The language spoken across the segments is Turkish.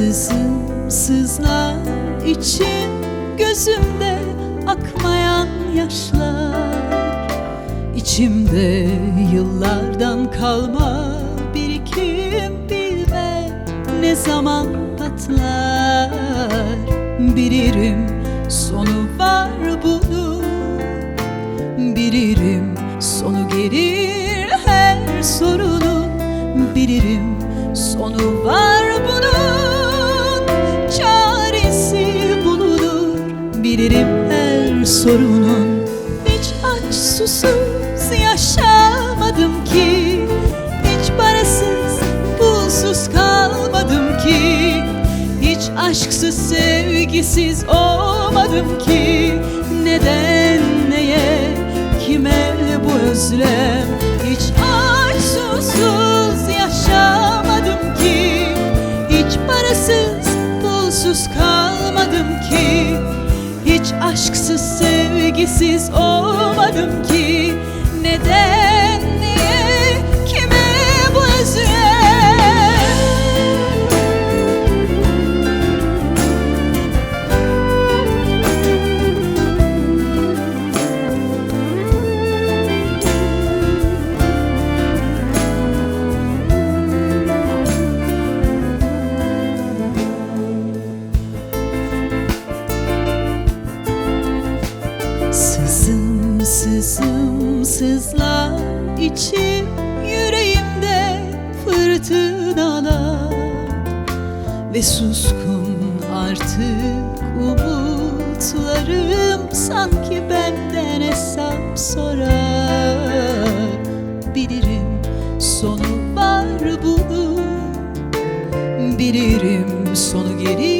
Sizin sizler için gözümde akmayan yaşlar. İçimde yıllardan kalma birikim bilme ne zaman patlar. Bilirim sonu var bunun. Bilirim sonu gelir her sorunun. Bilirim sonu var Bilirim her sorunun Hiç aç susuz yaşamadım ki. Hiç parasız pulsuz kalmadım ki. Hiç aşksız sevgisiz olmadım ki. Neden neye kime bu özlem? Hiç aşksız sevgisiz olmadım ki sızlar içim yüreğimde fırtınalar. Ve suskun artık umutlarım sanki benden hesap sorar Bilirim sonu var bunun. Bilirim sonu gelir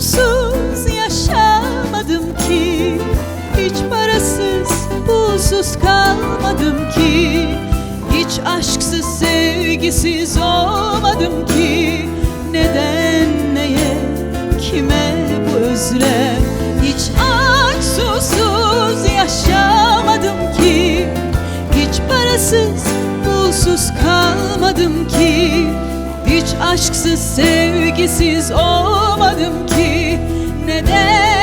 susuz yaşamadım ki Hiç parasız pulsuz kalmadım ki Hiç aşksız sevgisiz olmadım ki. Neden neye kime bu özlem? Hiç aç susuz yaşamadım ki Hiç parasız pulsuz kalmadım ki hiç aşksız sevgisiz olmadım ki. Neden